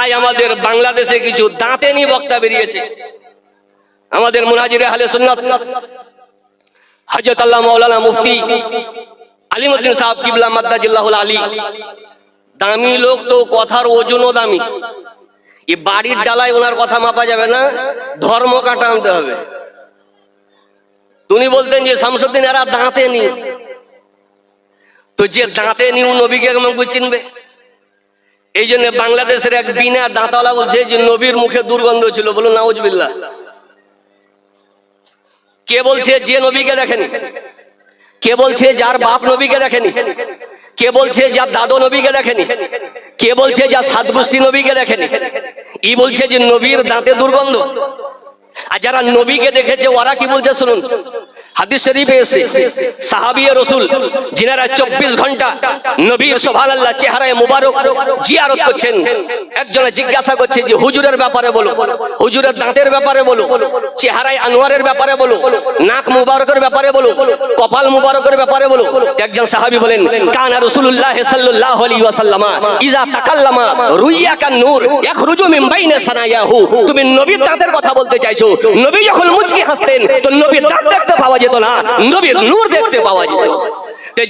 আজ আমাদের বাংলাদেশে কিছু দাঁতেনি বক্তা বেরিয়েছে। আমাদের মুনাজিরে আহলে সুন্নাত হজরত আল্লাহ মাওলানা মুফতি আলিমুদ্দিন সাহেব কিবলা মাদ্দা মাদ্দাজিল্লাহুল আলী। দামি লোক তো, কথার ওজনও দামি। এই বাড়ির ডালায় ওনার কথা মাপা যাবে না, ধর্ম কাটা আনতে হবে। তুমি বলতেন যে, শামসুদ্দিন, এরা দাঁতে নি তো যে দাঁতে নি ও নবীকে কেমন চিনবে। এই জন্য বাংলাদেশের এক বিনা দাঁতওয়ালা বলছে যে নবীর মুখে দুর্গন্ধ ছিল বলো নাউজবিল্লাহ। কে বলছে, যে নবীকে দেখেনি? কে বলছে, যার বাপ নবীকে দেখেনি? কে বলছে, যার দাদু নবীকে দেখেনি? কে বলছে, যার সাত গোষ্ঠী নবীকে দেখেনি? ই বলছে যে নবীর দাঁতে দুর্গন্ধ। আর যারা নবীকে দেখেছে, ওরা কি বলছে, শুনুন। কপাল মুবারকের ব্যাপারে বলো। একজন সাহাবী বলেন, কানা রাসূলুল্লাহ সাল্লাল্লাহু আলাইহি ওয়াসাল্লামা রুইয়া কান নূর ইয়াখরুজু মিন বাইনা সানায়াহু। তুমি নবীর দাঁতের কথা বলতে চাইছো। নবী যখন মুচকি হাসতেন, তো নবীর দাঁত দেখতে পাওয়া যেত না, নবীর নূর দেখতে পাওয়া যেত।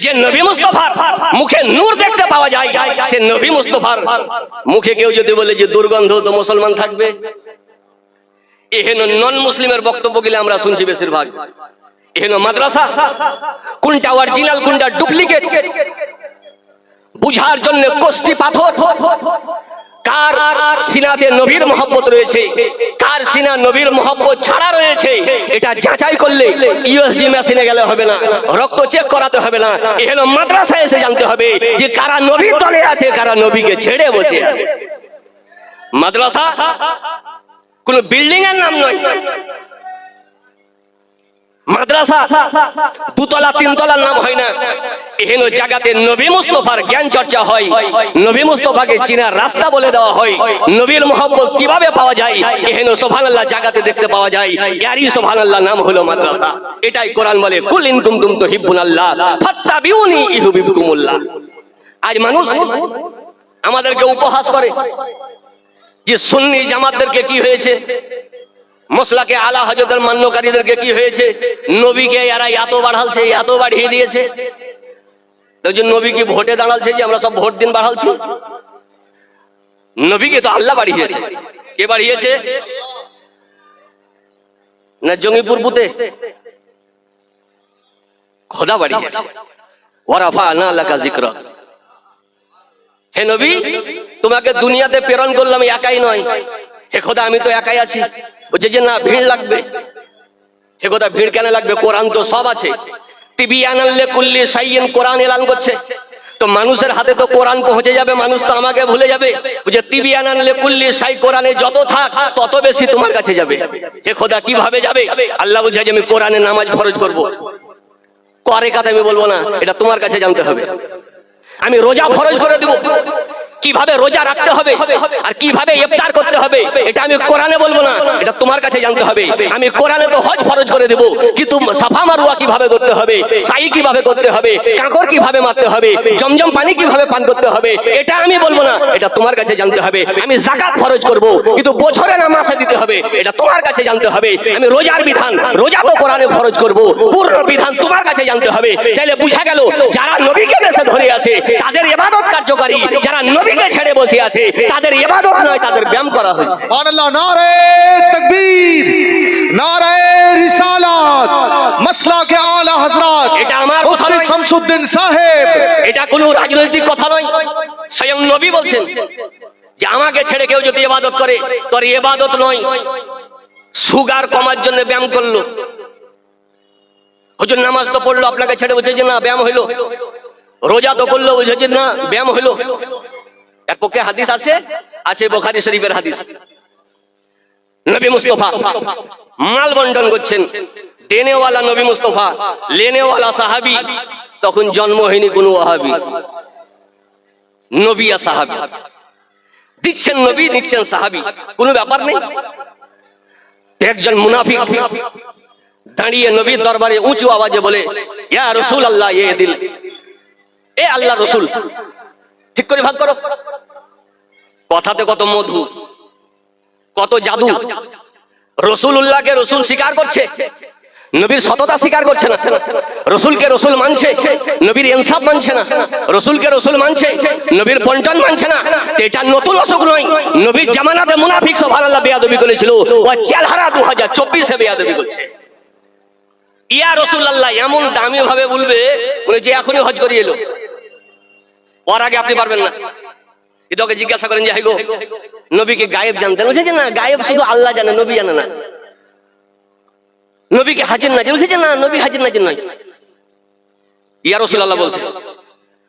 যে নবী মুস্তফার মুখে নূর দেখতে পাওয়া যায়, সে নবী মুস্তফার মুখে কেউ যদি বলে যে দুর্গন্ধ তো মুসলমান থাকবে। এহেন নন মুসলিমের বক্তব্য গেলে আমরা শুনছি বেশিরভাগ। এহেন মাদ্রাসা, কোনটা অরিজিনাল কোনটা ডুপ্লিকেট বুঝার জন্য কোষ্টি পাথর। কার সিনাতে নবীর মহব্বত রয়েছে? কার সিনা নবীর মহব্বত ছাড়া রয়েছে? এটা যাচাই করলে ইউএসডি মেশিনে গেলে হবে না, রক্ত চেক করাতে হবে না। এ মাদ্রাসায় এসে জানতে হবে যে কারা নবীর তলে আছে, কারা নবীকে ছেড়ে বসে আছে। মাদ্রাসা কোন বিল্ডিং এর নাম নয়। মাদ্রাসা, দুতলা, তিনতলার নাম হয় না। এহেন জায়গাতে নবী মুস্তফার জ্ঞান চর্চা হয়। নবী মুস্তফাকে চিনার রাস্তা বলে দেওয়া হয়। নবীর মোহাম্মদ কীভাবে পাওয়া যায়? এহেন সোভানাল্লাহ জায়গাতে দেখতে পাওয়া যায়। সোভানাল্লাহ নাম হলো মাদ্রাসা। এটাই কোরআন বলে, কুল ইন কুনতুম তুহিব্বুনাল্লাহ, ফাত্তাবিউনি ইউহিব্বুকুমুল্লাহ। আজ মানুষ আমাদেরকে উপহাস করে যে সুন্নি জামাতদেরকে কি হয়েছে? মশলাকে আলা হজরতের মান্যকারীদেরকে কি হয়েছে? নবীকে এরা এত বাড়ালছে, এত বাড়িয়ে দিয়েছে। তো যে নবী কি ভোটে দাঁড়ালছে যে আমরা সব ভোট দিন বাড়ালছি। নবীকে তো আল্লাহ বাড়িয়েছে। কে বাড়িয়েছে? না জঙ্গিপুর বুতে খোদা বাড়িয়েছে। ওরাফা না আল্লাহ জিক্র হে নবী, তোমাকে দুনিয়াতে প্রেরণ করলাম একাই নয়। হে খোদা, আমি তো একাই আছি। বলছে যে না ভিড় লাগবে হে খোদা ভিড় কেন লাগবে? কোরআন তো সব আছে। আনাল্লে কুল্লি সাইয়েন কোরআন এলান করছে। তো মানুষের হাতে তো কোরআন পৌঁছে যাবে, মানুষ তো আমাকে ভুলে যাবে। যে টিভি আনাল্লে কুল্লি সাই কোরআনে যত থাক, তত বেশি তোমার কাছে যাবে। হে খোদা কীভাবে যাবে? আল্লাহ বলছে যে আমি কোরআনে নামাজ ফরজ করব। করে কাতে আমি বলব না? এটা তোমার কাছে জানতে হবে। আমি রোজা ফরজ করে দেব। কীভাবে রোজা রাখতে হবে আর কীভাবে ইফতার করতে হবে? এটা আমি কোরআনে বলব না। এটা তোমার কাছে জানতে হবে। আমি কোরআনে তো হজ ফরজ করে দেব। কিন্তু সাফা মারুয়া কীভাবে করতে হবে? সাই কীভাবে করতে হবে? কাঁকর কীভাবে মারতে হবে? জমজম পানি কীভাবে পান করতে হবে? এটা আমি বলব না। এটা তোমার কাছে জানতে হবে। আমি জাকাত ফরজ করব। কিন্তু বছরে নামাজে দিতে হবে। এটা তোমার কাছে জানতে হবে। আমি রোজার বিধান। রোজা তো কোরআনে ফরজ করব। পূর্ণ বিধান তোমার কাছে জানতে হবে। তাহলে বুঝা গেল যারা নবীকে দেশে ধরে আছে তাদের ইবাদত কার্যকারী। যারা নবীকে ছেড়ে বসে আছে। তাদের ইবাদত নয় তাদের ব্যায়াম করা হয়েছে। সুবহান আল্লাহ নারে তকবীর নারে রিসালাত মাসলাকে আলা হযরত এটা আমার কথা নয়। শামসুদ্দিন সাহেব। এটা কোনো রাজনৈতিক কথা নয়। স্বয়ং নবী বলছেন যে আমাকে ছেড়ে কেউ যদি ইবাদত করে তোর ইবাদত নয়। সুগার কমার জন্য ব্যায়াম করল। হুজুর নামাজ তো পড়ল আপনাকে ছেড়ে বলছে যে না ব্যায়াম হইল। রোজা তো করল বলছে যে না ব্যায়াম হইল। এর পক্ষে হাদিস আছে আছে বোখারি শরীফের হাদিস। নবী মুস্তফা মাল বন্টন করছেন। দেনেওয়ালা নবী মুস্তফা, লেনেওয়ালা সাহাবি, তখন জন্ম হয়নি কোনো ওয়াহাবি। নবিয়া সাহাবি। দিচ্ছেন নবী, দিচ্ছেন সাহাবি। কোনো ব্যাপার নেই। একজন মুনাফিক দাঁড়িয়ে নবীর দরবারে উঁচু আওয়াজে বলে, ইয়া রসুল আল্লাহ এ দিল এ আল্লাহ রসুল। ঠিক করে ভাগ করো। কথাতে কত মধু, কত জাদু। রসুল উল্লাহকে রসুল স্বীকার করছে, নবীর সততা স্বীকার করছে না। রসুলকে রসুল মানছে, নবীর ইনসাফ মানছে না। রসুলকে রসুল মানছে, নবীর বন্টন মানছে না। এটা নতুন অসুখ নয়, নবীর জামানাতে মুনাফিক সোভান আল্লাহ বেয়াদবি করেছিল। ও চেলহারা দু হাজার চব্বিশে বেয়াদবি করছে। ইয়া রসুল এমন দামি ভাবে বলবে যে এখনই হজ করিয়ে এলো। ওর আগে আপনি পারবেন না ওকে জিজ্ঞাসা করেন যে নবীকে গায়েব জানতেন না গায়েব শুধু আল্লাহ জানে নবী জানে না নবীকে হাজির নাজির বলছে না নবী হাজির নাজির নয় বলছে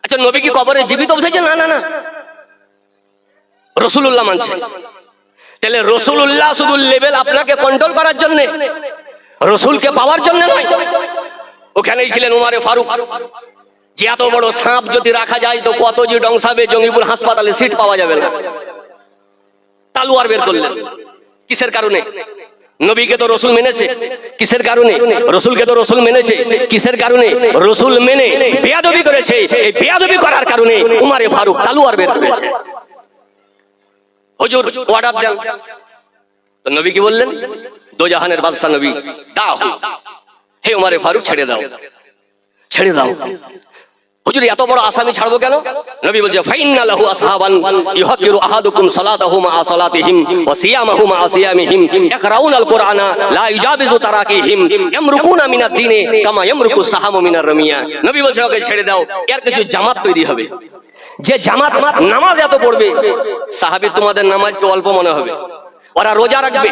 আচ্ছা নবী কি কবরে জীবিত না না না রসুল্লাহ মানছে তাহলে রসুল্লাহ শুধু লেভেল আপনাকে কন্ট্রোল করার জন্য রসুলকে পাওয়ার জন্য নয় ওখানেই ছিলেন উমারে ফারুক যে এত বড় সাপ যদি রাখা যায় তো কত যে ডংসাবে জঙ্গিপুর হাসপাতালে সিট পাওয়া যাবে না। তালুয়ার বের করলেন। কিসের কারণে? নবীকে তো রসুল মেনেছে। কিসের কারণে? রসুলকে তো রসুল মেনেছে। কিসের কারণে? রসুল মেনে বেয়াদবি করেছে। এই বেয়াদবি করার কারণে উমারে ফারুক তালুয়ার বের করেছে। হুজুর অর্ডার দেন। তো নবী কি বললেন? দো জাহানের বাদশাহ নবী, দাও। হে উমারে ফারুক, ছেড়ে দাও। ছেড়ে দাও। হুজুর, এত বড় আসামি ছাড়বো কেন? নবী বলছে ফাইন্না লাহু আসহাবান ইউহাক্কিরু আহাদুকুম সালাতাহু মা সালাতিহিম ওয়া সিয়ামাহু মা সিয়ামিহিম। ইয়াকরাউনা আল কুরআনা লা ইউজাবিজু তারাকিহিম। ইয়ামরুকুনা মিনাদ দ্বীনে কামা ইয়ামরুকু সাহামু মিনার রামিয়া। নবী বলছে, ওকে ছেড়ে দাও, এর কিছু জামাত তৈরি হবে। যে জামাত নামাজ এত পড়বে, সাহাবী তোমাদের নামাজকে অল্প মনে হবে। ওরা রোজা রাখবে,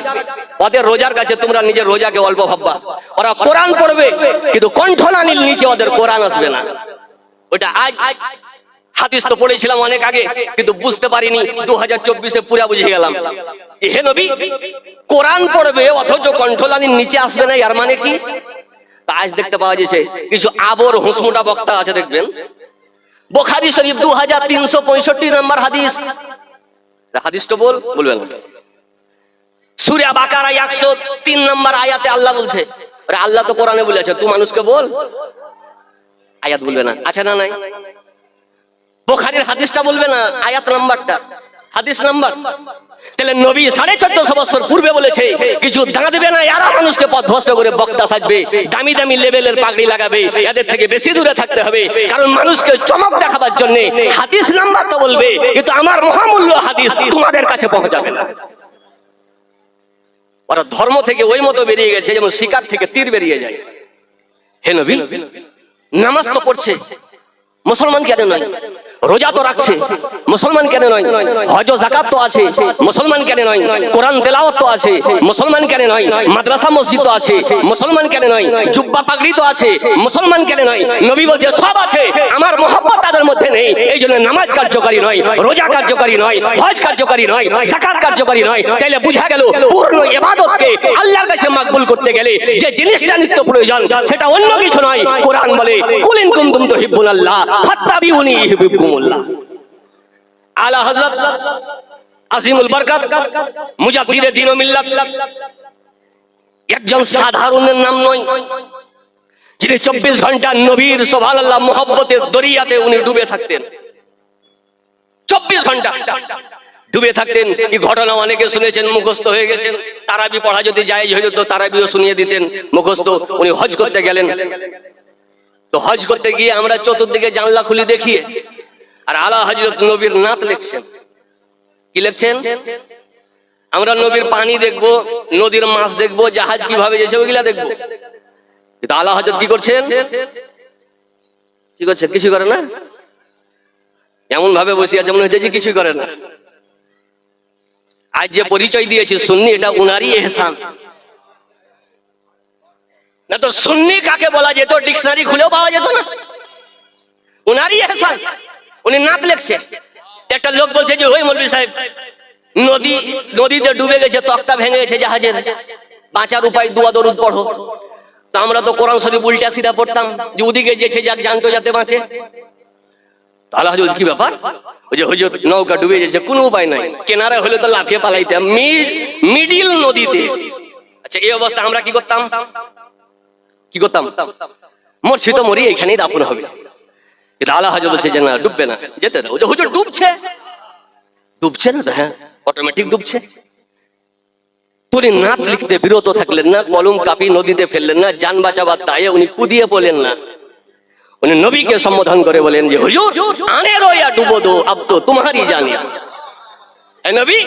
ওদের রোজার কাছে তোমরা নিজের রোজাকে অল্প ভাববা। ওরা কোরআন পড়বে, কিন্তু কণ্ঠলানির নিচে ওদের কোরআন আসবে না। ওটা আজ হাদিস তো পড়েছিলাম অনেক আগে, কিন্তু বুঝতে পারিনি দু হাজার চব্বিশে পুরা বুঝে গেলাম। হে নবী, কোরআন পড়বে, অথচ কণ্ঠলানির নিচে আসবে না, এর মানে কি? আজ দেখতে পাওয়া যাচ্ছে কিছু আবর হুসমুটা বক্তা আছে, দেখবেন। বোখারি শরীফ দু হাজার তিনশো পঁয়ষট্টি নম্বর হাদিস। হাদিস তো বল, বলবেন। সুরিয়া বাকারা একশো তিন নম্বর আয়াতে আল্লাহ বলছে আল্লাহ তো কোরআনে বলেছে তুই মানুষকে বল। আয়াত বলবে না। আছে না নাই? বোখারির হাদিসটা বলবে না, আয়াত নাম্বারটা। হাদিস নাম্বার। তাহলে নবী সাড়ে চোদ্দশো বছর পূর্বে বলেছে, কিছু দাঁড়াবে না, এরা মানুষকে পথভ্রষ্ট করে বক্তা সাজবে, দামি দামি লেভেলের পাগড়ি লাগাবে, এদের থেকে বেশি দূরে থাকতে হবে। কারণ মানুষকে চমক দেখাবার জন্য হাদিস নাম্বার তো বলবে, কিন্তু আমার মহামূল্য হাদিস তোমাদের কাছে পৌঁছাবে না। ওরা ধর্ম থেকে ওই মতো বেরিয়ে গেছে যেমন শিকার থেকে তীর বেরিয়ে যায়। হে নবী নামাজ তো পড়ছে। মুসলমান কেন নয়? রোজা তো রাখছে। মুসলমান কেন নয়? হজ জাকাত তো আছে। মুসলমান কেন নয়? কোরআন তেলাওয়াত তো আছে। মুসলমান কেন নয়? মাদ্রাসা মসজিদ তো আছে। মুসলমান কেন নয়? জুব্বা পাগড়ি তো আছে। মুসলমান কেন নয়? নবী বলছে, সব আছে। আমার মহব্বত তাদের মধ্যে নেই। এই জন্য নামাজ কার্যকারী নয়, রোজা কার্যকারী নয়, হজ কার্যকারী নয় জাকাত কার্যকারী নয়। তাইলে বুঝা গেল, পূর্ণ ইবাদতকে আল্লাহর কাছে মাকবুল করতে গেলে যে জিনিসটা নিত্য প্রয়োজন, সেটা অন্য কিছু নয়। কোরআন বলে, কুলিন কুনতুম তুহিব্বুন আল্লাহ ফাত্তাবিউনি ইউহিব্বুকুমুল্লাহ। আলা হযরত আজিমুল বরকত মুজাদ্দিদে দ্বীন ও মিল্লাত। একজন সাধারণের নাম নয়, যিনি চব্বিশ ঘণ্টা নবীর সোভান আল্লাহ মোহব্বতের দরিয়াতে উনি ডুবে থাকতেন। চব্বিশ ঘণ্টা। ডুবে থাকতেন। এই ঘটনা অনেকে শুনেছেন, মুখস্থ হয়ে গেছেন। তারাবি পড়া যদি যায় হয়ে যেত, তারাবিও শুনিয়ে দিতেন। মুখস্থ, উনি হজ করতে গেলেন। তো হজ করতে গিয়ে আমরা চতুর্দিকে জানলা খুলি দেখিয়ে আর আলা হজরত নবীর নাত লিখছেন। কি লিখছেন? আমরা নবীর পানি দেখব, নদীর মাছ দেখব, জাহাজ কীভাবে যেছে ওইগুলা দেখব। কিন্তু আলা হজরত কি করছেন? কি করছেন? কিছু করে না? এমন ভাবে বসে আছে, মনে হচ্ছে যে কিছু করে না। আজ যে পরিচয় দিয়েছি সুন্নি, এটা উনারই এহসান। না তো সুন্নি কাকে বলা যেত? ডিকশনারি খুলেও পাওয়া যেত না। উনারই এহসান। উনি নাত লেখছে একটা লোক বলছে যে, ওই মৌলভী সাহেব, নদী, নদীতে ডুবে গেছে, তক্তা ভেঙে গেছে জাহাজের। বাঁচার উপায় দুয়া দরুদ পড়ো। তো আমরা তো কোরআন শরীফ উল্টা সিধা পড়তাম। যে ওদিকে যেছে যাক, জানতো যাতে বাঁচে। তাহলে হুজুর কি ব্যাপার? ওই যে হুজুর নৌকা ডুবে কোনো উপায় নাই। হলে তো লাফিয়ে মিডিল নদীতে। আচ্ছা এই অবস্থা আমরা কি করতাম? কি করতাম? মরছি তো মরি এখানেই হবে। যে না ডুববে না, যেতে দাও। যে ডুবছে। ডুবছে না তো হ্যাঁ? অটোমেটিক ডুবছে। নাক লিখতে বিরত থাকলেন না, কলম কাপি নদীতে ফেললেন না, যান বাঁচাবার দায়ে উনি কুদিয়ে পড়লেন না। উনি নবীকে সম্বোধন করে বলেন যে, হুজুর আনে রোয়া ডুবো দো আব তো তোমারই জানি। নবী,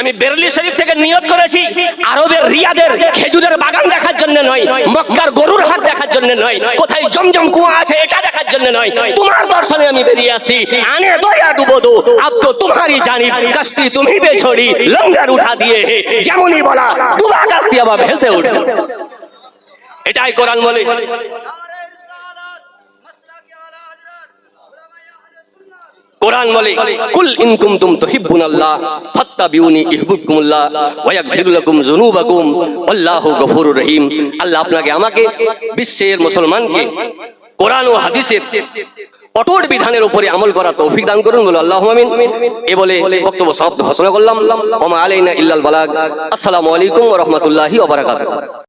আমি বেরলি শরীফ থেকে নিয়ত করেছি, আরবের রিয়াদের খেজুরের বাগান দেখার জন্য নয়, মক্কার গরুর হাট দেখার জন্য নয়, কোথায় জমজম কুয়া আছে এটা দেখার জন্য নয়, তোমার দর্শনে আমি বেরিয়ে আসি আনে দয়া ডুবো দো আব তো তোমারই জানি, কাস্তি তুমি বে ছোড়ি লঙ্গার উঠা দিয়ে হে, যেমনই বলা, ডুবা কাস্তি আবার ভেসে উঠবে। এটাই কোরআন বলে। কোরআন বলে, কুল ইন কুনতুম তুহিব্বুনাল্লাহ, ফাত্তাবিউনি ইহবুবকুমুল্লাহ ওয়া ইয়াগফিরু লাকুম যুনুবাকুম, আল্লাহু গফুরুর রহিম। আল্লাহ আপনাকে আমাকে, বিশ্বের মুসলমানকে কোরআন ও হাদিসের অটুট বিধানের উপরে আমল করা তৌফিক দান করুন বলে আল্লাহ আমিন। এ বলে বক্তব্য সমাপ্ত, ঘোষণা করলাম। ওমা আলাইনা ইল্লাল বালাগ। আসসালামু আলাইকুম ওয়া রাহমাতুল্লাহি ওয়া বারাকাতুহু।